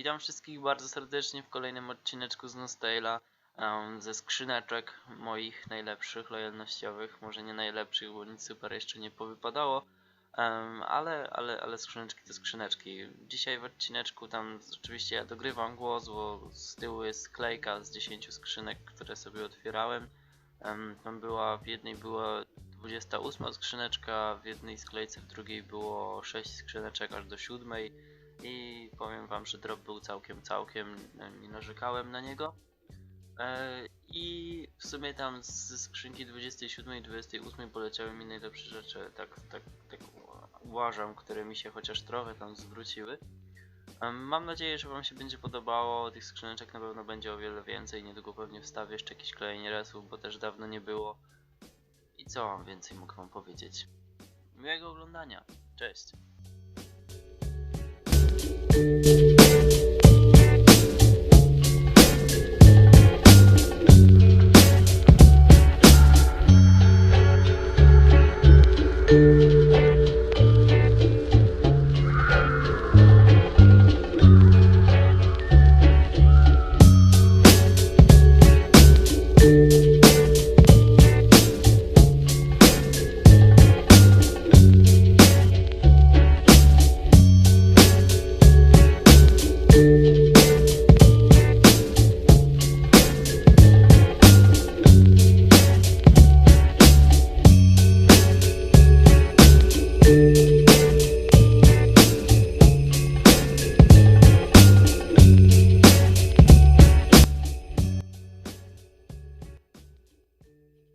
Witam wszystkich bardzo serdecznie w kolejnym odcineczku z Nostale'a em, ze skrzyneczek moich najlepszych, lojalnościowych, może nie najlepszych, bo nic super jeszcze nie powypadało, em, ale, ale, ale skrzyneczki to skrzyneczki. Dzisiaj w odcineczku tam rzeczywiście ja dogrywam głos, bo z tyłu jest klejka z 10 skrzynek, które sobie otwierałem. Em, Tam była, w jednej była 28 skrzyneczka, w jednej sklejce, w drugiej było 6 skrzyneczek aż do 7 i powiem wam, że drop był całkiem, całkiem, nie narzekałem na niego. E, I w sumie tam ze skrzynki 27 i 28 poleciały mi najlepsze rzeczy, tak, tak, tak uważam, które mi się chociaż trochę tam zwróciły. Mam nadzieję, że wam się będzie podobało, tych skrzyneczek na pewno będzie o wiele więcej, niedługo pewnie wstawię jeszcze jakieś klejenie resów, bo też dawno nie było. I co mam więcej mógł wam powiedzieć? Miłego oglądania, cześć! Thank you.